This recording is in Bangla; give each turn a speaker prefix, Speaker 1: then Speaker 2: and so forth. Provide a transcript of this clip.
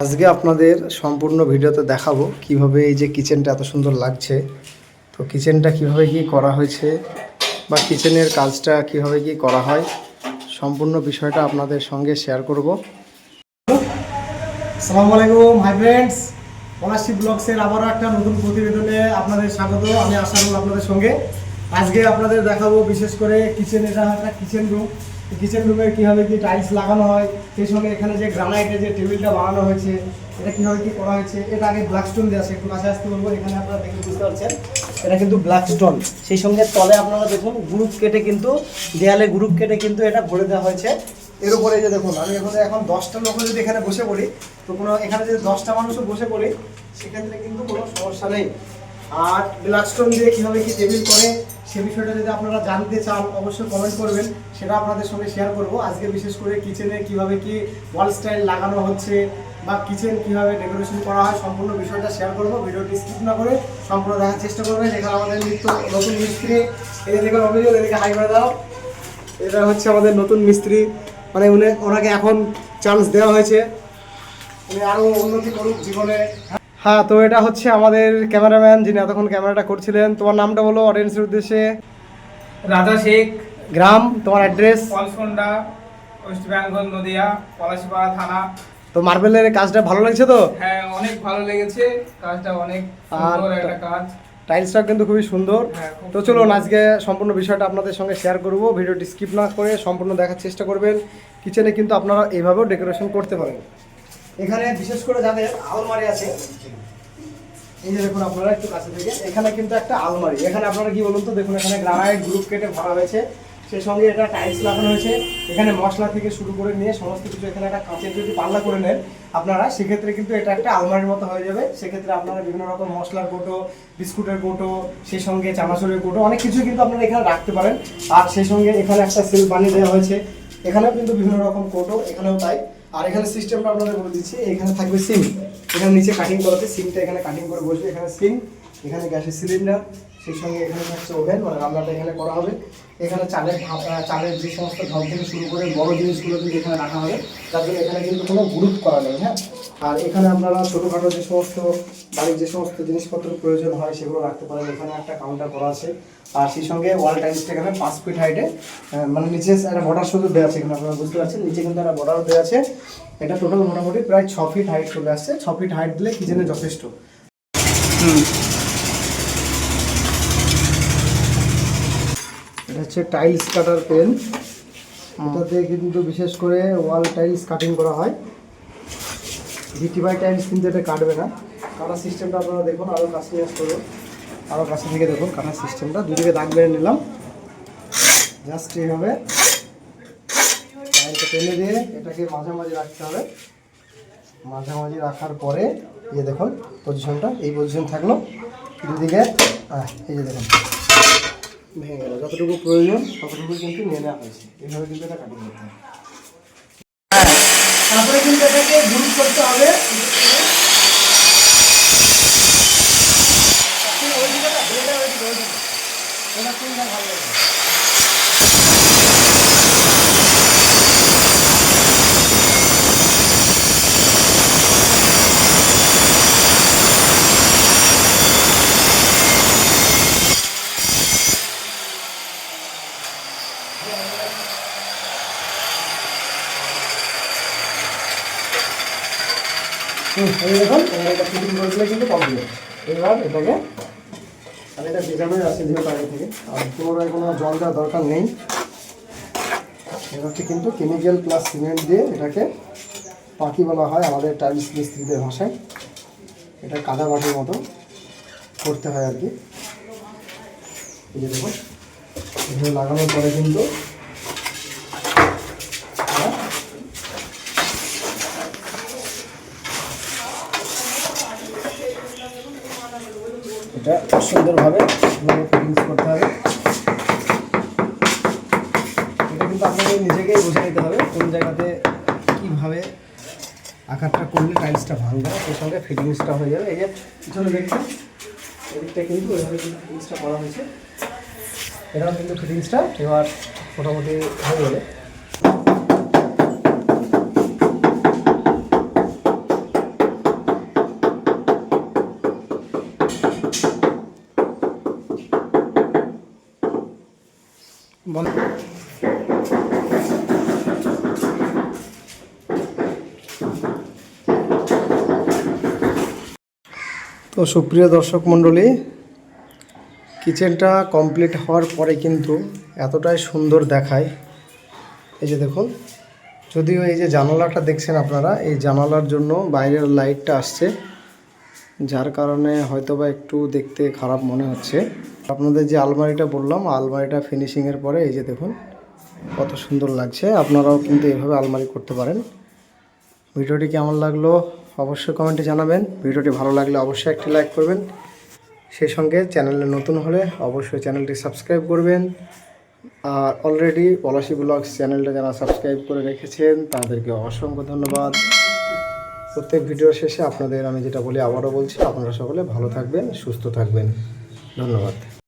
Speaker 1: আজকে আপনাদের সম্পূর্ণ ভিডিওতে দেখাবো কীভাবে এই যে কিচেনটা এত সুন্দর লাগছে। তো কিচেনটা কীভাবে কি করা হয়েছে বা কিচেনের কাজটা কীভাবে কি করা হয়, সম্পূর্ণ বিষয়টা আপনাদের সঙ্গে শেয়ার করব। আসসালামু আলাইকুম হাই ফ্রেন্ডস পলাশি ব্লগসের আবারও একটা নতুন প্রতিবেদনে আপনাদের স্বাগত। আমি আসানুল আপনাদের সঙ্গে। আজকে আপনাদের দেখাবো বিশেষ করে কিচেন এটা একটা কিচেন রুম কিচেন রুমে কীভাবে কি টাইলস লাগানো হয়, সেই সঙ্গে এখানে যে গ্রানাইটের যে টেবিলটা বানানো হয়েছে, এটা কীভাবে কী করা হয়েছে, এটা আগে ব্ল্যাক স্টোন দেওয়া আছে, একটু কাছে আসতে বলব, এখানে আপনারা দেখে বুঝতে পারছেন, এটা কিন্তু ব্ল্যাক স্টোন সেই সঙ্গে তলে আপনারা দেখুন গ্রুপ কেটে কিন্তু, দেয়ালে গ্রুপ কেটে কিন্তু এটা ভরে দেওয়া হয়েছে। এর উপরে যে দেখুন, আমি এখানে এখন দশটা লোক যদি এখানে বসে পড়ি, তো কোনো এখানে যদি দশটা মানুষও বসে পড়ি, সেক্ষেত্রে কিন্তু কোনো সমস্যা নেই। আর ব্ল্যাকস্টোন দিয়ে কীভাবে কি টেবিল করে সে বিষয়টা যদি আপনারা জানতে চান, অবশ্যই কমেন্ট করবেন। সেটা আপনাদের সঙ্গে শেয়ার করব। আজকে বিশেষ করে কিচেনে কীভাবে কি ওয়াল স্টাইল লাগানো হচ্ছে বা কিচেন কীভাবে ডেকোরেশন করা হয়, সম্পূর্ণ বিষয়টা শেয়ার করব। ভিডিওটি স্কিপ না করে সম্পূর্ণ দেখার চেষ্টা করবেন। এখানে আমাদের নিত্য নতুন মিস্ত্রি। দেখুন অভিযোগ এদিকে হাই করে দাও। এটা হচ্ছে আমাদের নতুন মিস্ত্রি। মানে উনি, ওনাকে এখন চান্স দেওয়া হয়েছে। উনি আরও উন্নতি করুক জীবনে হ্যাঁ তো এটা হচ্ছে আমাদের ক্যামেরাম্যান যিনি এতক্ষণ ক্যামেরাটা করছিলেন। তোমার নামটা বলো অডিয়েন্সের উদ্দেশ্যে।
Speaker 2: রাজা শেখ।
Speaker 1: গ্রাম তোমার অ্যাড্রেস
Speaker 2: পলসন্ডা ওয়েস্ট বেঙ্গল নদিয়া পলাশিপাড়া থানা।
Speaker 1: তো মার্বেলের কাজটা ভালো লাগছে তো?
Speaker 2: হ্যাঁ অনেক ভালো লেগেছে। কাজটা অনেক
Speaker 1: আর
Speaker 2: সুন্দর একটা কাজ।
Speaker 1: টাইলসটা কিন্তু খুবই সুন্দর।
Speaker 2: হ্যাঁ,
Speaker 1: তো চলুন আজকে সম্পূর্ণ বিষয়টা আপনাদের সঙ্গে শেয়ার করব। ভিডিওটি স্কিপ না করে সম্পূর্ণ দেখার চেষ্টা করবেন। কিচেনে কিন্তু আপনারা এইভাবেও ডেকোরেশন করতে পারেন। এখানে বিশেষ করে যাদের আলমারি আছে, এই যে দেখুন আপনারা একটু কাছে থেকে, এখানে কিন্তু একটা আলমারি। এখানে আপনারা কি বলুন তো, দেখুন এখানে গ্রানাইট গ্রুপ কেটে ভরা হয়েছে। সেই সঙ্গে এটা টাইলস লাগানো হয়েছে। এখানে মশলা থেকে শুরু করে নিয়ে সমস্ত কিছু এখানে একটা কাঁচের যদি পাল্লা করে নেন, আপনারা সেক্ষেত্রে কিন্তু এটা একটা আলমারির মতো হয়ে যাবে। সেক্ষেত্রে আপনারা বিভিন্ন রকম মশলার কোটো, বিস্কুটের কোটো, সেই সঙ্গে চানাচুরের কোটো, অনেক কিছু কিন্তু আপনারা এখানে রাখতে পারেন। আর সেই সঙ্গে এখানে একটা সেল বানিয়ে দেওয়া হয়েছে। এখানেও কিন্তু বিভিন্ন রকম কোটো, এখানেও তাই। আর এখানে সিস্টেমটা আপনাদের বলে দিচ্ছি, এখানে থাকবে সিম এখানে নিচে কাটিং করাতে সিমটা এখানে কাটিং করে বসবে, এখানে সিম এখানে গ্যাসের সিলিন্ডার সেই সঙ্গে এখানে হচ্ছে ওভেন মানে রান্নাটা এখানে করা হবে। এখানে চালের চালের যে সমস্ত ঢপ থেকে শুরু করে বড় জিনিসগুলো কিন্তু এখানে রাখা হবে। তার জন্য এখানে কিন্তু কোনো গ্রুপ করা নেই হ্যাঁ আর এখানে আপনারা ছোটোখাটো যে সমস্ত বাড়ির যে সমস্ত জিনিসপত্র প্রয়োজন হয় সেগুলো রাখতে পারেন। এখানে একটা কাউন্টার করা আছে। আর সেই সঙ্গে ওয়াল টাইলসটা এখানে পাঁচ ফিট হাইটে মানে নিচে একটা বর্ডার শুধু দেওয়া আছে এখানে আপনারা বুঝতে পারছেন? নিচে কিন্তু একটা বর্ডার দেওয়া আছে। এটা টোটাল মোটামুটি প্রায় ছ ফিট হাইট চলে আসছে। ছ ফিট হাইট দিলে কিচেনে যথেষ্ট। এটা হচ্ছে টাইলস কাটার পেন এটাতে কিন্তু বিশেষ করে ওয়াল টাইলস কাটিং করা হয়। ভিটিবাই টাইলস কিন্তু এটা কাটবে না। কাটার সিস্টেমটা আপনারা দেখুন আরও কাছে নিয়ে আসতে আরও কাছে থেকে দেখুন কাটার সিস্টেমটা দুদিকে দাগ বেড়ে নিলাম। জাস্ট এইভাবে টাইলটা টেনে দিয়ে এটাকে মাঝামাঝি রাখতে হবে। মাঝামাঝি রাখার পরে এই যে দেখুন পজিশনটা এই পজিশন থাকল। দুদিকে এই যে দেখুন, ভেঙে গেল। যতটুকু প্রয়োজন, ততটুকু কিন্তু নিয়ে নেওয়া হয়েছে। এইভাবে কিন্তু এটা কাটিং করতে হবে তারপরে কিন্তু করতে হবে এটা কোনটা ভালো লাগে? এই দেখুন এবার এটা ফিটিং আছে যেহেতু আগে থেকে, আর কোনো জল দরকার নেই। এটা হচ্ছে কিন্তু কেমিক্যাল প্লাস সিমেন্ট দিয়ে এটাকে পাখি বলা হয়, আমাদের টাইলস মিস্ত্রিদের ভাষায়। এটা কাদা বাটির মতো করতে হয় আর কি। দেখুন এভাবে লাগানোর পরে কিন্তু এটা সুন্দরভাবে ফিটিংস করতে হবে। এটা কিন্তু আপনাদের নিজেকেই বুঝে নিতে হবে কোন জায়গাতে কীভাবে আকারটা করলে টাইলসটা ভাঙবে সেই সঙ্গে ফিটিংসটা হয়ে যাবে। এই যে পিছনে দেখছেন এদিকটা কিন্তু ওইভাবে কিন্তু ফিটিংসটা করা হয়েছে। এটাও কিন্তু ফিটিংসটা এবার মোটামুটি হয়ে গেলে। তো সুপ্রিয় দর্শক মণ্ডলী, কিচেনটা কমপ্লিট হওয়ার পরে কিন্তু এতটাই সুন্দর দেখায়। এই যে দেখুন, যদিও এই যে জানালাটা দেখছেন আপনারা, এই জানালার জন্য বাইরের লাইটটা আসছে, যার কারণে হয়তোবা একটু দেখতে খারাপ মনে হচ্ছে। আপনাদের যে আলমারিটা বললাম, আলমারিটা ফিনিশিংয়ের পরে এই যে দেখুন, কত সুন্দর লাগছে। আপনারাও কিন্তু এভাবে আলমারি করতে পারেন। ভিডিওটি কেমন লাগল অবশ্যই কমেন্টে জানাবেন। ভিডিওটি ভালো লাগলে অবশ্যই একটি লাইক করবেন। সেই সঙ্গে চ্যানেলে নতুন হলে অবশ্যই চ্যানেলটি সাবস্ক্রাইব করবেন। আর অলরেডি পলাশি ব্লগস চ্যানেলটা যারা সাবস্ক্রাইব করে রেখেছেন, তাদেরকে অসংখ্য ধন্যবাদ। প্রত্যেক ভিডিও শেষে আপনাদের আমি যেটা বলি, আবারও বলছি, আপনারা সকলে ভালো থাকবেন, সুস্থ থাকবেন। ধন্যবাদ।